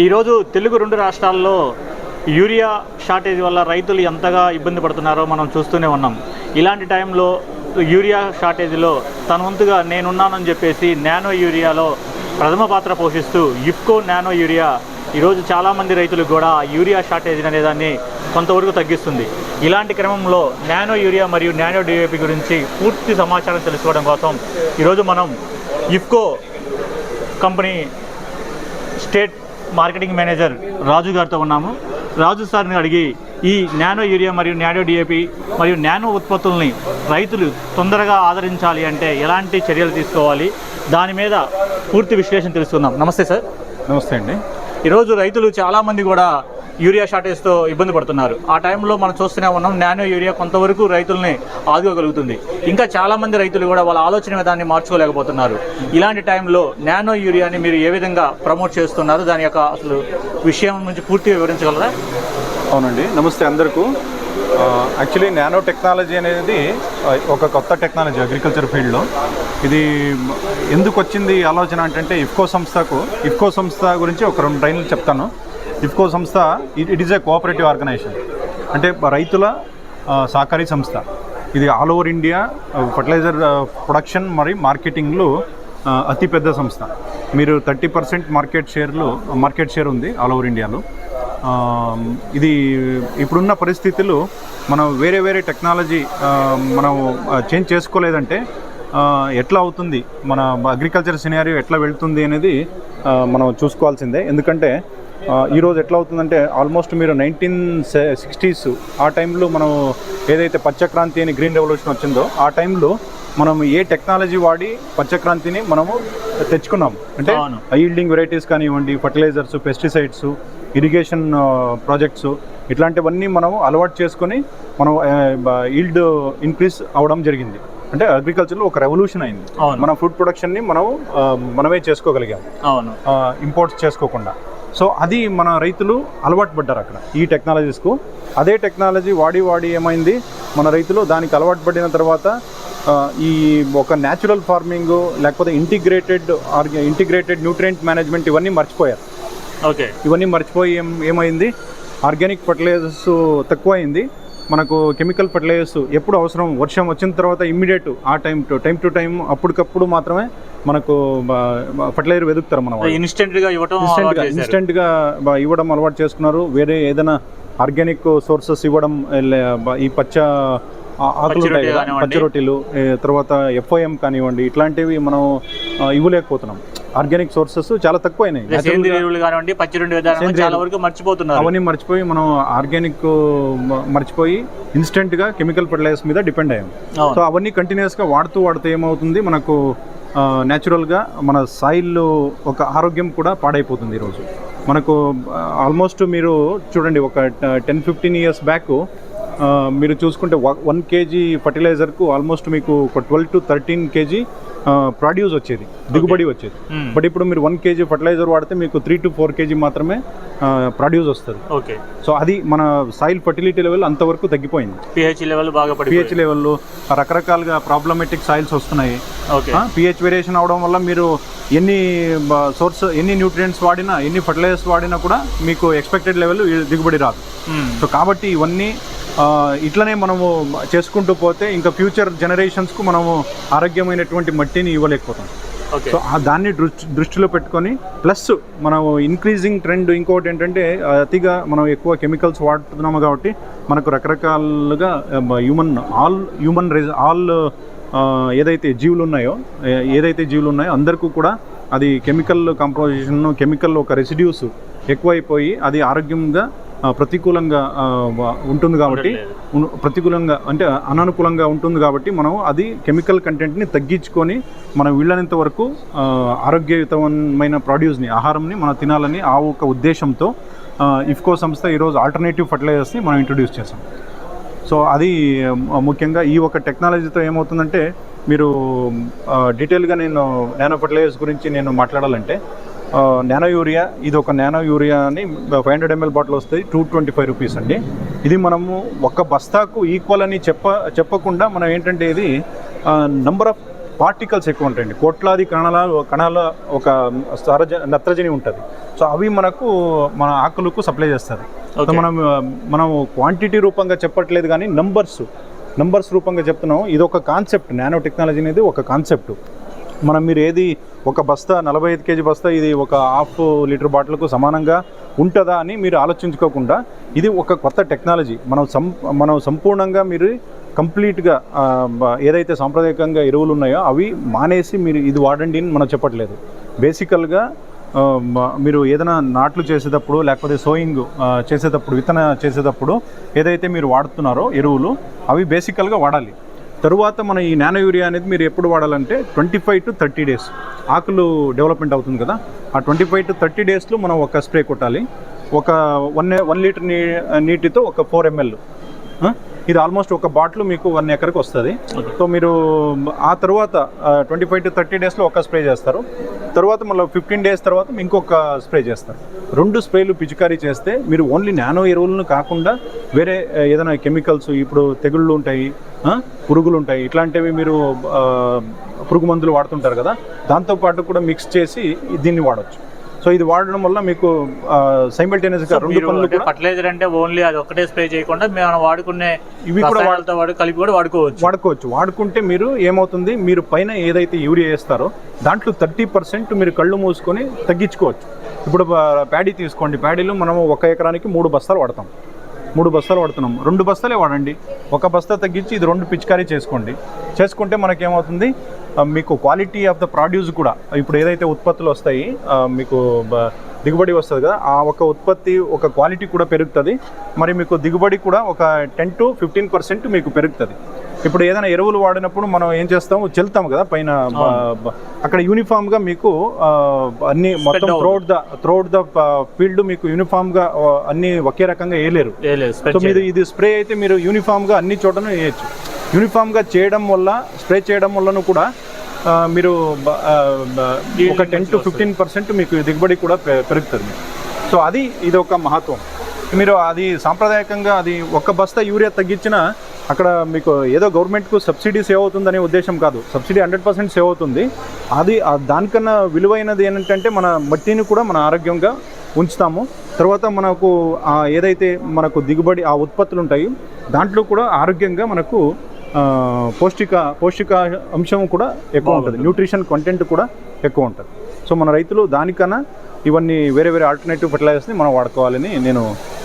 ఈరోజు తెలుగు రెండు రాష్ట్రాల్లో యూరియా షార్టేజ్ వల్ల రైతులు ఎంతగా ఇబ్బంది పడుతున్నారో మనం చూస్తూనే ఉన్నాం. ఇలాంటి టైంలో యూరియా షార్టేజ్లో తన వంతుగా నేనున్నానని చెప్పేసి నానో యూరియాలో ప్రథమ పాత్ర పోషిస్తూ ఇఫ్కో నానో యూరియా ఈరోజు చాలామంది రైతులు కూడా యూరియా షార్టేజ్ అనే దాన్ని కొంతవరకు తగ్గిస్తుంది. ఇలాంటి క్రమంలో నానో యూరియా మరియు నానో డిఏపి గురించి పూర్తి సమాచారం తెలుసుకోవడం కోసం ఈరోజు మనం IFFCO company state marketing manager Raju గారితో ఉన్నాము. రాజు సార్ని అడిగి ఈ నానో యూరియా మరియు నానో డిఏపి మరియు నానో ఉత్పత్తుల్ని రైతులు తొందరగా ఆదరించాలి అంటే ఎలాంటి చర్యలు తీసుకోవాలి? దాని మీద పూర్తి విశ్లేషణ తెలుసుకుందాం. నమస్తే సార్. నమస్తే అండి. ఈరోజు రైతులు చాలామంది కూడా యూరియా షార్టేజ్తో ఇబ్బంది పడుతున్నారు. ఆ టైంలో మనం చూస్తూనే ఉన్నాం నానో యూరియా కొంతవరకు రైతుల్ని ఆదుకోగలుగుతుంది. ఇంకా చాలామంది రైతులు కూడా వాళ్ళ ఆలోచన విధాన్ని మార్చుకోలేకపోతున్నారు. ఇలాంటి టైంలో నానో యూరియాని మీరు ఏ విధంగా ప్రమోట్ చేస్తున్నారు? దాని యొక్క అసలు విషయం నుంచి పూర్తిగా వివరించగలరా? అవునండి. నమస్తే అందరికీ. యాక్చువల్లీ నానో టెక్నాలజీ అనేది ఒక కొత్త టెక్నాలజీ అగ్రికల్చర్ ఫీల్డ్లో. ఇది ఎందుకు వచ్చింది ఆలోచన అంటే ఇఫ్కో సంస్థకు ఇఫ్కో సంస్థ గురించి ఒక రెండు ట్రైన్లు చెప్తాను. ఇఫ్కో సంస్థ it is a cooperative organisation అంటే రైతుల సహకారీ సంస్థ. ఇది all over India fertiliser production మరియు మార్కెటింగ్లో అతిపెద్ద సంస్థ. మీరు థర్టీ పర్సెంట్ మార్కెట్ షేర్లు మార్కెట్ షేర్ ఉంది ఆల్ ఓవర్ ఇండియాలో ఇది ఇప్పుడున్న పరిస్థితులు మనం వేరే వేరే టెక్నాలజీ మనం చేంజ్ చేసుకోలేదంటే ఎట్లా అవుతుంది? మన అగ్రికల్చర్ సినారియో ఎట్లా వెళ్తుంది అనేది మనం చూసుకోవాల్సిందే. ఎందుకంటే ఈరోజు ఎట్లా అవుతుందంటే ఆల్మోస్ట్ మీరు నైన్టీన్ సిక్స్టీస్ ఆ టైంలో మనం ఏదైతే పచ్చక్రాంతి అని గ్రీన్ రెవల్యూషన్ వచ్చిందో ఆ టైంలో మనం ఏ టెక్నాలజీ వాడి పచ్చక్రాంతిని మనము తెచ్చుకున్నాం. అంటే. ఈల్డింగ్ వెరైటీస్ కానివ్వండి ఫర్టిలైజర్స్ పెస్టిసైడ్స్ ఇరిగేషన్ ప్రాజెక్ట్స్ ఇట్లాంటివన్నీ మనం అలవాటు చేసుకొని మనం ఈల్డ్ ఇంక్రీజ్ అవడం జరిగింది. అంటే అగ్రికల్చర్లో ఒక రెవల్యూషన్ అయింది. మన ఫుడ్ ప్రొడక్షన్ని మనం మనమే చేసుకోగలిగాం. ఇంపోర్ట్స్ చేసుకోకుండా. సో అది మన రైతులు అలవాటు పడ్డారు అక్కడ ఈ టెక్నాలజీస్కు. అదే టెక్నాలజీ వాడి వాడి ఏమైంది మన రైతులు దానికి అలవాటు పడిన తర్వాత ఈ ఒక న్యాచురల్ ఫార్మింగ్ లేకపోతే ఇంటిగ్రేటెడ్ ఆర్గ ఇంటిగ్రేటెడ్ న్యూట్రియంట్ మేనేజ్మెంట్ ఇవన్నీ మర్చిపోయారు. ఓకే. ఇవన్నీ మర్చిపోయి ఏం ఏమైంది? ఆర్గానిక్ ఫర్టిలైజర్స్ తక్కువైంది. మనకు కెమికల్ ఫర్టిలైజర్స్ ఎప్పుడు అవసరం? వర్షం వచ్చిన తర్వాత ఇమ్మీడియట్ ఆ time to time to time అప్పటికప్పుడు మాత్రమే మనకు ఫర్టిలైజర్ వెతుకుతారు మన. ఇన్స్టెంట్గా ఇవ్వటం ఇన్స్టెంట్ అలవాటు గా చేశారు. ఇన్స్టెంట్గా బ- ఇవ్వడం అలవాటు చేసుకున్నారు. వేరే ఏదైనా ఆర్గానిక్ సోర్సెస్ ఇవ్వడం ఈ పచ్చ ఆకులు పచ్చి రొట్టెలు తర్వాత ఎఫ్ఐఎం కానివ్వండి ఇట్లాంటివి మనం ఇవ్వలేకపోతున్నాం. ఆర్గానిక్ సోర్సెస్ చాలా వరకు మర్చిపోతున్నారు. అవన్నీ మర్చిపోయి మనం ఆర్గానిక్ మర్చిపోయి ఇన్స్టెంట్గా కెమికల్ ఫర్టిలైజర్స్ మీద డిపెండ్ అయ్యాం. సో అవన్నీ కంటిన్యూస్గా వాడుతూ వాడుతూ ఏమవుతుంది? మనకు న్యాచురల్గా మన సాయిల్ ఒక ఆరోగ్యం కూడా పాడైపోతుంది ఈరోజు. మనకు ఆల్మోస్ట్ మీరు చూడండి ఒక టెన్ ఫిఫ్టీన్ ఇయర్స్ బ్యాక్ మీరు చూసుకుంటే వన్ కేజీ ఫర్టిలైజర్కు ఆల్మోస్ట్ మీకు ఒక twelve to thirteen kg produce వచ్చేది దిగుబడి వచ్చేది. Hmm. బట్ ఇప్పుడు మీరు వన్ కేజీ ఫర్టిలైజర్ వాడితే మీకు త్రీ టు ఫోర్ కేజీ మాత్రమే ప్రొడ్యూస్ వస్తుంది. ఓకే సో అది మన సాయిల్ ఫర్టిలిటీ లెవెల్ అంతవరకు తగ్గిపోయింది. పిహెచ్ లెవెల్ బాగా పిహెచ్ లెవెల్లో రకరకాలుగా ప్రాబ్లమెటిక్ సాయిల్స్ వస్తున్నాయి. పిహెచ్ వేరియేషన్ అవడం వల్ల మీరు ఎన్ని సోర్స్ ఎన్ని న్యూట్రియంట్స్ వాడినా ఎన్ని ఫర్టిలైజర్స్ వాడినా కూడా మీకు ఎక్స్పెక్టెడ్ లెవెల్ దిగుబడి రాదు. సో కాబట్టి ఇవన్నీ ఇట్లనే మనము చేసుకుంటూ పోతే ఇంకా ఫ్యూచర్ జనరేషన్స్కు మనము ఆరోగ్యమైనటువంటి మట్టిని ఇవ్వలేకపోతాం. సో ఆ దాన్ని దృష్టి దృష్టిలో పెట్టుకొని ప్లస్ మనం ఇంక్రీజింగ్ ట్రెండ్ ఇంకోటి ఏంటంటే అతిగా మనం ఎక్కువ కెమికల్స్ వాడుతున్నాము కాబట్టి మనకు రకరకాలుగా human all human race all ఏదైతే జీవులు ఉన్నాయో ఏదైతే జీవులు ఉన్నాయో అందరికీ కూడా అది కెమికల్ కంపోజిషన్ కెమికల్ ఒక రెసిడ్యూస్ ఎక్కువైపోయి అది ఆరోగ్యంగా ప్రతికూలంగా ఉంటుంది కాబట్టి ప్రతికూలంగా అంటే అననుకూలంగా ఉంటుంది కాబట్టి మనం అది కెమికల్ కంటెంట్ని తగ్గించుకొని మనం వీళ్ళనంత వరకు ఆరోగ్యయుతమైన ప్రొడ్యూస్ని ఆహారంని మనం తినాలని ఆ ఒక ఉద్దేశంతో ఇఫ్కో సంస్థ ఈరోజు ఆల్టర్నేటివ్ ఫర్టిలైజర్స్ని మనం ఇంట్రొడ్యూస్ చేసాం సో అది ముఖ్యంగా ఈ ఒక టెక్నాలజీతో ఏమవుతుందంటే మీరు డీటెయిల్గా నేను నానో ఫర్టిలైజర్స్ గురించి నేను మాట్లాడాలంటే నానో యూరియా ఇది ఒక నానో యూరియా అని ఫైవ్ హండ్రెడ్ ఎంఎల్ బాటిల్ వస్తుంది టూ ట్వంటీ ఫైవ్ రూపీస్ అండి. ఇది మనము ఒక్క బస్తాకు ఈక్వల్ అని చెప్ప చెప్పకుండా మనం ఏంటంటే ఇది నంబర్ ఆఫ్ పార్టికల్స్ ఎక్కువ ఉంటాయండి. కోట్లాది కణాల కణాల ఒక సరజ నత్రజని ఉంటుంది. సో అవి మనకు మన ఆకులకు సప్లై చేస్తారు సో. మనం మనం క్వాంటిటీ రూపంగా చెప్పట్లేదు కానీ నంబర్స్ నంబర్స్ రూపంగా చెప్తున్నాం ఇది ఒక కాన్సెప్ట్ నానో టెక్నాలజీ అనేది ఒక కాన్సెప్ట్ మనం మీరు ఏది ఒక బస్తా నలభై ఐదు కేజీ బస్తా ఇది ఒక హాఫ్ లీటర్ బాటిల్కు సమానంగా ఉంటుందా అని మీరు ఆలోచించుకోకుండా ఇది ఒక కొత్త టెక్నాలజీ మనం సం మనం సంపూర్ణంగా మీరు కంప్లీట్గా ఏదైతే సాంప్రదాయకంగా ఎరువులు ఉన్నాయో అవి మానేసి మీరు ఇది వాడండి అని మనం చెప్పట్లేదు. బేసికల్గా మీరు ఏదైనా నాట్లు చేసేటప్పుడు లేకపోతే సోయింగ్ చేసేటప్పుడు విత్తన చేసేటప్పుడు ఏదైతే మీరు వాడుతున్నారో ఎరువులు అవి బేసికల్గా వాడాలి. తరువాత మన ఈ నానో యూరియా అనేది మీరు ఎప్పుడు వాడాలంటే twenty five to thirty days. ఆకులు డెవలప్మెంట్ అవుతుంది కదా ఆ ట్వంటీ ఫైవ్ టు థర్టీ డేస్లో మనం ఒక స్ప్రే కొట్టాలి. ఒక వన్ వన్ లీటర్ నీ నీటితో ఒక ఫోర్ ఎంఎల్. ఇది ఆల్మోస్ట్ ఒక బాటిల్ మీకు వన్ ఎకర్కి వస్తుంది. సో మీరు ఆ తర్వాత ట్వంటీ ఫైవ్ టు థర్టీ డేస్లో ఒక స్ప్రే చేస్తారు. తర్వాత మళ్ళీ ఫిఫ్టీన్ డేస్ తర్వాత ఇంకొక స్ప్రే చేస్తారు. రెండు స్ప్రేలు పిచికారీ చేస్తే మీరు ఓన్లీ నానో ఎరువులను కాకుండా వేరే ఏదైనా కెమికల్స్ ఇప్పుడు తెగుళ్ళు ఉంటాయి పురుగులు ఉంటాయి ఇట్లాంటివి మీరు పురుగు మందులు వాడుతుంటారు కదా దాంతోపాటు కూడా మిక్స్ చేసి దీన్ని వాడచ్చు. సో ఇది వాడడం వల్ల మీకు సైమల్టేనియస్గా రెండు పనులు ఫర్టిలైజర్ అంటే ఓన్లీ అది ఒకటే స్ప్రే చేయకుండా మనం వాడుకునే ఇవి కూడా రసాయనాలతో వాడు కలిపి కూడా వాడుకోవచ్చు. వాడుకోవచ్చు. వాడుకుంటే మీరు ఏమవుతుంది? మీరు పైన ఏదైతే యూరియా వేస్తారో దాంట్లో థర్టీ పర్సెంట్ మీరు కళ్ళు మూసుకొని తగ్గించుకోవచ్చు. ఇప్పుడు ప్యాడీ తీసుకోండి. ప్యాడీలో మనం ఒక ఎకరానికి మూడు బస్తాలు వాడతాం. మూడు బస్తాలు వాడుతున్నాం. రెండు బస్తాలే వాడండి. ఒక బస్తా తగ్గించి ఇది రెండు పిచికారీ చేసుకోండి. చేసుకుంటే మనకేమవుతుంది? మీకు క్వాలిటీ ఆఫ్ ద ప్రాడ్యూస్ కూడా ఇప్పుడు ఏదైతే ఉత్పత్తులు వస్తాయి మీకు బ- దిగుబడి వస్తుంది కదా ఆ ఒక ఉత్పత్తి ఒక క్వాలిటీ కూడా పెరుగుతుంది. మరి మీకు దిగుబడి కూడా ఒక టెన్ టు ఫిఫ్టీన్ పర్సెంట్ మీకు పెరుగుతుంది. ఇప్పుడు ఏదైనా ఎరువులు వాడినప్పుడు మనం ఏం చేస్తాము? చెల్తాం కదా పైన అక్కడ యూనిఫామ్గా మీకు అన్ని మొత్తం. Throughout the throughout the field మీకు యూనిఫామ్గా అన్ని ఒకే రకంగా వేయలేరు సో మీరు ఇది స్ప్రే అయితే మీరు యూనిఫామ్గా అన్ని చోటను వేయచ్చు. యూనిఫామ్గా చేయడం వల్ల స్ప్రే చేయడం వల్లను కూడా మీరు ఒక టెన్ టు ఫిఫ్టీన్ పర్సెంట్ మీకు దిగుబడి కూడా పెరుగుతుంది. సో అది ఇది ఒక మహత్వం. మీరు అది సాంప్రదాయకంగా అది ఒక బస్తా యూరియా తగ్గించినా అక్కడ మీకు ఏదో గవర్నమెంట్కు సబ్సిడీ సేవ్ అవుతుందనే ఉద్దేశం కాదు. సబ్సిడీ హండ్రెడ్ పర్సెంట్ సేవ్ అవుతుంది అది ఆ దానికన్నా విలువైనది ఏంటంటే మన మట్టిని కూడా మన ఆరోగ్యంగా ఉంచుతాము. తర్వాత మనకు ఏదైతే మనకు దిగుబడి ఆ ఉత్పత్తులు ఉంటాయి దాంట్లో కూడా ఆరోగ్యంగా మనకు పౌష్టిక పౌష్టిక అంశం కూడా ఎక్కువ ఉంటుంది. న్యూట్రిషన్ కంటెంట్ కూడా ఎక్కువ ఉంటుంది. సో మన రైతులు దానికన్నా ఇవన్నీ వేరే వేరే ఆల్టర్నేటివ్ ఫర్టిలైజర్స్ని మనం వాడుకోవాలని నేను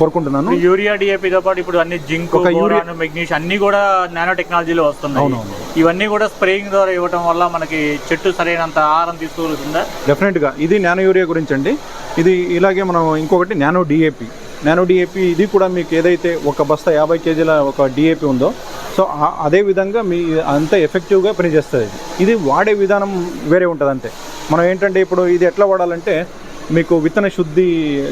కోరుకుంటున్నాను. యూరియా డిఏపితో పాటు ఇప్పుడు అన్ని జింక్ ఒక యూరియా- మెగ్నీషియం అన్ని కూడా నానో టెక్నాలజీలో వస్తున్నాయి. ఇవన్నీ కూడా స్ప్రేయింగ్ ద్వారా ఇవ్వడం వల్ల మనకి చెట్టు సరైనంత ఆహారం తీసుకోగలుగుతుందా? డెఫినెట్గా ఇది నానో యూరియా గురించి అండి ఇది ఇలాగే మనం ఇంకొకటి నానో డిఏపి. నానో డిఏపి ఇది కూడా మీకు ఏదైతే ఒక బస్తా యాభై కేజీల ఒక డిఏపి ఉందో సో అదే విధంగా మీ అంత ఎఫెక్టివ్గా పనిచేస్తుంది. ఇది. ఇది వాడే విధానం వేరే ఉంటుంది అంతే మనం ఏంటంటే ఇప్పుడు ఇది ఎట్లా వాడాలంటే మీకు విత్తన శుద్ధి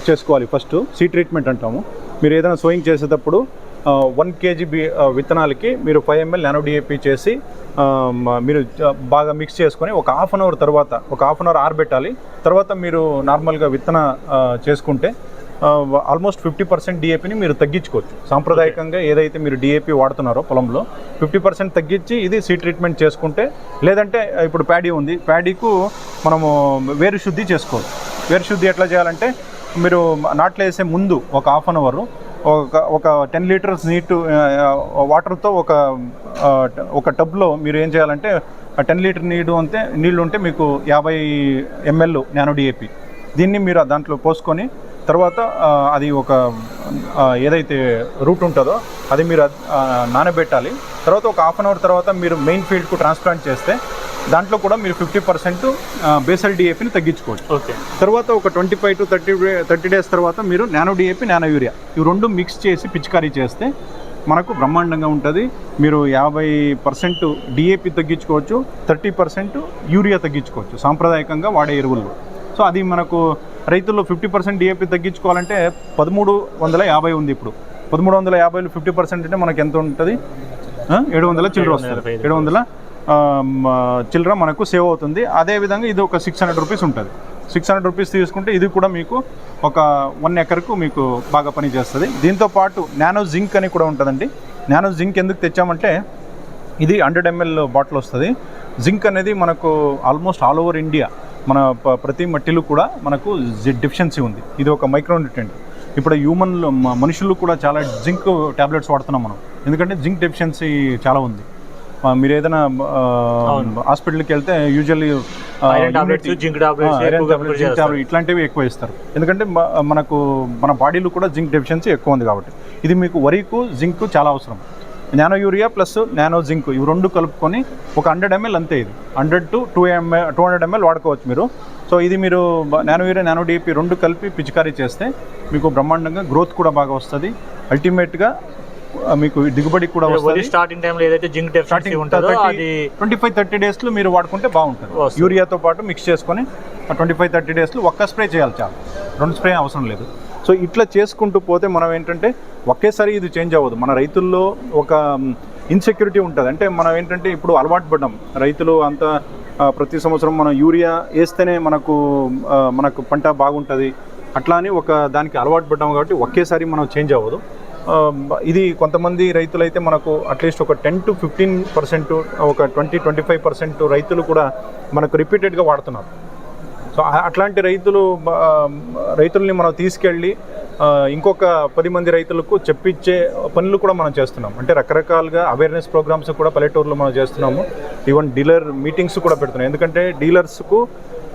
చేసుకోవాలి ఫస్ట్ సీ ట్రీట్మెంట్ అంటాము. మీరు ఏదైనా సోయింగ్ చేసేటప్పుడు వన్ కేజీ బి విత్తనాలకి మీరు ఫైవ్ ఎంఎల్ నానో డిఏపి చేసి మీరు బాగా మిక్స్ చేసుకొని ఒక హాఫ్ అన్ అవర్ తర్వాత ఒక హాఫ్ అన్ అవర్ ఆరబెట్టాలి. తర్వాత మీరు నార్మల్గా విత్తన చేసుకుంటే ఆల్మోస్ట్ ఫిఫ్టీ పర్సెంట్ డిఏపిని మీరు తగ్గించుకోవచ్చు. సాంప్రదాయకంగా ఏదైతే మీరు డిఏపి వాడుతున్నారో పొలంలో ఫిఫ్టీ పర్సెంట్ తగ్గించి ఇది సీ ట్రీట్మెంట్ చేసుకుంటే లేదంటే ఇప్పుడు ప్యాడీ ఉంది. ప్యాడీకు మనము వేరు శుద్ధి చేసుకోవచ్చు. శుద్ధి ఎట్లా చేయాలంటే మీరు నాట్లు వేసే ముందు ఒక హాఫ్ అన్ అవర్ ఒక ఒక టెన్ లీటర్స్ నీటు వాటర్తో ఒక ఒక టబ్లో మీరు ఏం చేయాలంటే టెన్ లీటర్ నీడు అంతే నీళ్ళు ఉంటే మీకు యాభై ఎంఎల్ నానో డిఏపి దీన్ని మీరు దాంట్లో పోసుకొని తర్వాత అది ఒక ఏదైతే రూట్ ఉంటుందో అది మీరు నానబెట్టాలి. తర్వాత ఒక హాఫ్ అన్ అవర్ తర్వాత మీరు మెయిన్ ఫీల్డ్కు ట్రాన్స్ప్లాంట్ చేస్తే దాంట్లో కూడా మీరు ఫిఫ్టీ పర్సెంట్ బేసల్ డిఏపిని తగ్గించుకోవచ్చు. ఓకే. తర్వాత ఒక twenty five to thirty thirty days తర్వాత మీరు నానో డిఏపి నానో యూరియా ఇవి రెండు మిక్స్ చేసి పిచికారీ చేస్తే మనకు బ్రహ్మాండంగా ఉంటుంది. మీరు యాభై పర్సెంట్ డిఏపి తగ్గించుకోవచ్చు థర్టీ పర్సెంట్ యూరియా తగ్గించుకోవచ్చు సాంప్రదాయకంగా వాడే ఎరువుల్లో. సో అది మనకు రైతుల్లో ఫిఫ్టీ పర్సెంట్ డిఏపి తగ్గించుకోవాలంటే పదమూడు వందల యాభై ఉంది ఇప్పుడు. పదమూడు వందల యాభైలో ఫిఫ్టీ పర్సెంట్ అంటే మనకి ఎంత ఉంటుంది? ఏడు వందల చిల్లర వస్తుంది. ఏడు వందల చిల్లర మనకు సేవ్ అవుతుంది. అదేవిధంగా ఇది ఒక సిక్స్ హండ్రెడ్ రూపీస్ ఉంటుంది. సిక్స్ హండ్రెడ్ రూపీస్ తీసుకుంటే ఇది కూడా మీకు ఒక వన్ ఎకర్కు మీకు బాగా పని చేస్తుంది. దీంతో పాటు నానో జింక్ అని కూడా ఉంటుందండి. నానో జింక్ ఎందుకు తెచ్చామంటే ఇది హండ్రెడ్ ఎంఎల్ బాటిల్ వస్తుంది. జింక్ అనేది మనకు ఆల్మోస్ట్ ఆల్ ఓవర్ ఇండియా మన ప- ప్రతి మట్టిలో కూడా మనకు డెఫిషియన్సీ ఉంది. ఇది ఒక మైక్రోన్యూట్రెంట్ ఇప్పుడు హ్యూమన్లో మనుషులు కూడా చాలా జింక్ టాబ్లెట్స్ వాడుతున్నాం మనం. ఎందుకంటే జింక్ డెఫిషియన్సీ చాలా ఉంది. మీరు ఏదైనా. హాస్పిటల్కి వెళ్తే యూజువల్లీ. ఇట్లాంటివి ఎక్కువ ఇస్తారు. ఎందుకంటే మనకు మన బాడీలో కూడా జింక్ డెఫిషియన్సీ ఎక్కువ ఉంది కాబట్టి. ఇది మీకు వరికి జింక్ చాలా అవసరం. Nano urea plus nano zinc ఇవి రెండు కలుపుకొని ఒక హండ్రెడ్ ఎంఎల్ అంతే ఇది. Hundred to two ml two hundred ml వాడుకోవచ్చు మీరు. సో ఇది మీరు నానో యూరియా నానో డిపి రెండు కలిపి పిచికారీ చేస్తే మీకు బ్రహ్మాండంగా గ్రోత్ కూడా బాగా వస్తుంది. అల్టిమేట్గా మీకు దిగుబడి కూడా వస్తుంది. స్టార్టింగ్ టైంలో ఏదైతే జింక్ డెఫిషియన్సీ ఉంటుందో అది ట్వంటీ ఫైవ్ థర్టీ డేస్లో మీరు వాడుకుంటే బాగుంటుంది. యూరియాతో పాటు మిక్స్ చేసుకొని ట్వంటీ ఫైవ్ థర్టీ డేస్లో ఒక్క స్ప్రే చేయాలి చాలు. రెండు స్ప్రే అవసరం లేదు. సో ఇట్లా చేసుకుంటూ పోతే మనం ఏంటంటే ఒకేసారి ఇది చేంజ్ అవ్వదు. మన రైతుల్లో ఒక ఇన్సెక్యూరిటీ ఉంటుంది. అంటే మనం ఏంటంటే ఇప్పుడు అలవాటు పడ్డాం. రైతులు అంతా ప్రతి సంవత్సరం మనం యూరియా వేస్తేనే మనకు మనకు పంట బాగుంటుంది. అట్లా అని ఒక దానికి అలవాటు పడ్డాం కాబట్టి ఒకేసారి మనం చేంజ్ అవ్వదు. ఇది కొంతమంది రైతులైతే మనకు అట్లీస్ట్ ఒక టెన్ టు ఫిఫ్టీన్ పర్సెంట్ ఒక ట్వంటీ ట్వంటీ ఫైవ్ పర్సెంట్ రైతులు కూడా మనకు రిపీటెడ్గా వాడుతున్నారు. సో అట్లాంటి రైతులు రైతుల్ని మనం తీసుకెళ్ళి ఇంకొక పది మంది రైతులకు చెప్పించే పనులు కూడా మనం చేస్తున్నాం. అంటే రకరకాలుగా అవేర్నెస్ ప్రోగ్రామ్స్ కూడా పల్లెటూరులో మనం చేస్తున్నాము. ఈవెన్ డీలర్ మీటింగ్స్ కూడా పెడుతున్నాం. ఎందుకంటే డీలర్స్కు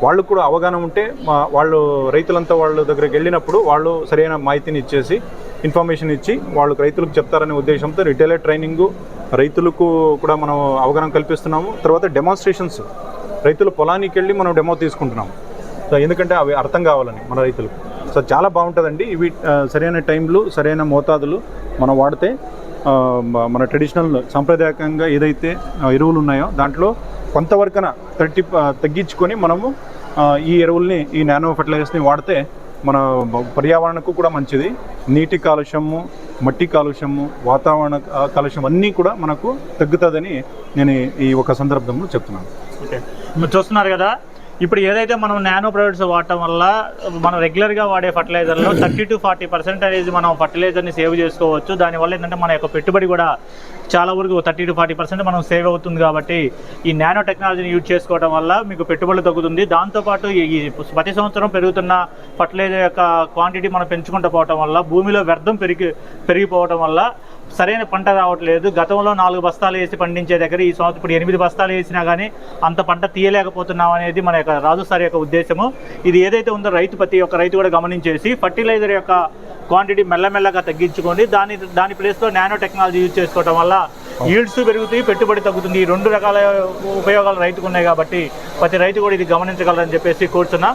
వాళ్ళు కూడా అవగాహన ఉంటే మా వాళ్ళు రైతులంతా వాళ్ళ దగ్గరికి వెళ్ళినప్పుడు వాళ్ళు సరైన మాహితిని ఇచ్చేసి ఇన్ఫర్మేషన్ ఇచ్చి వాళ్ళకు రైతులకు చెప్తారనే ఉద్దేశంతో రిటైలర్ ట్రైనింగ్ రైతులకు కూడా మనం అవగాహన కల్పిస్తున్నాము. తర్వాత డెమాన్స్ట్రేషన్స్. రైతుల పొలానికి వెళ్ళి మనం డెమో తీసుకుంటున్నాం సో ఎందుకంటే అవి అర్థం కావాలని మన రైతులకు. సో చాలా బాగుంటుందండి. ఇవి సరైన టైంలు సరైన మోతాదులు మనం వాడితే మన ట్రెడిషనల్ సాంప్రదాయకంగా ఏదైతే ఎరువులు ఉన్నాయో దాంట్లో కొంతవరకన తట్టి తగ్గించుకొని మనము ఈ ఎరువుల్ని ఈ నానో ఫర్టిలైజర్స్ని వాడితే మన పర్యావరణకు కూడా మంచిది. నీటి కాలుష్యము మట్టి కాలుష్యము వాతావరణ కాలుష్యం అన్నీ కూడా మనకు తగ్గుతుందని నేను ఈ ఒక సందర్భంలో చెప్తున్నాను. ఓకే. మీరు చూస్తున్నారు కదా ఇప్పుడు ఏదైతే మనం నానో ప్రొడక్ట్స్ వాడటం వల్ల మనం రెగ్యులర్గా వాడే ఫర్టిలైజర్లో థర్టీ టు ఫార్టీ పర్సెంటేజ్ మనం ఫర్టిలైజర్ని సేవ్ చేసుకోవచ్చు. దానివల్ల ఏంటంటే మన యొక్క పెట్టుబడి కూడా చాలా వరకు థర్టీ టు ఫార్టీ పర్సెంట్ మనం సేవ్ అవుతుంది కాబట్టి ఈ నానో టెక్నాలజీని యూజ్ చేసుకోవడం వల్ల మీకు పెట్టుబడి తగ్గుతుంది. దాంతోపాటు ఈ ఈ ప్రతి సంవత్సరం పెరుగుతున్న ఫర్టిలైజర్ యొక్క క్వాంటిటీ మనం పెంచుకుంటూ పోవటం వల్ల భూమిలో వ్యర్థం పెరిగి పెరిగిపోవటం వల్ల సరైన పంట రావట్లేదు. గతంలో నాలుగు బస్తాలు వేసి పండించే దగ్గర ఈ సంవత్సరం ఇప్పుడు ఎనిమిది బస్తాలు వేసినా కానీ అంత పంట తీయలేకపోతున్నాం అనేది మన యొక్క రాజు సార్ యొక్క ఉద్దేశము. ఇది ఏదైతే ఉందో రైతు ప్రతి ఒక్క రైతు కూడా గమనించేసి ఫర్టిలైజర్ యొక్క క్వాంటిటీ మెల్లమెల్లగా తగ్గించుకోండి. దాని దాని ప్లేస్లో నానో టెక్నాలజీ యూజ్ చేసుకోవడం వల్ల ఈల్డ్స్ పెరుగుతాయి పెట్టుబడి తగ్గుతుంది. ఈ రెండు రకాల ఉపయోగాలు రైతుకు ఉన్నాయి కాబట్టి ప్రతి రైతు కూడా ఇది గమనించగలరని చెప్పేసి కోరుతున్నా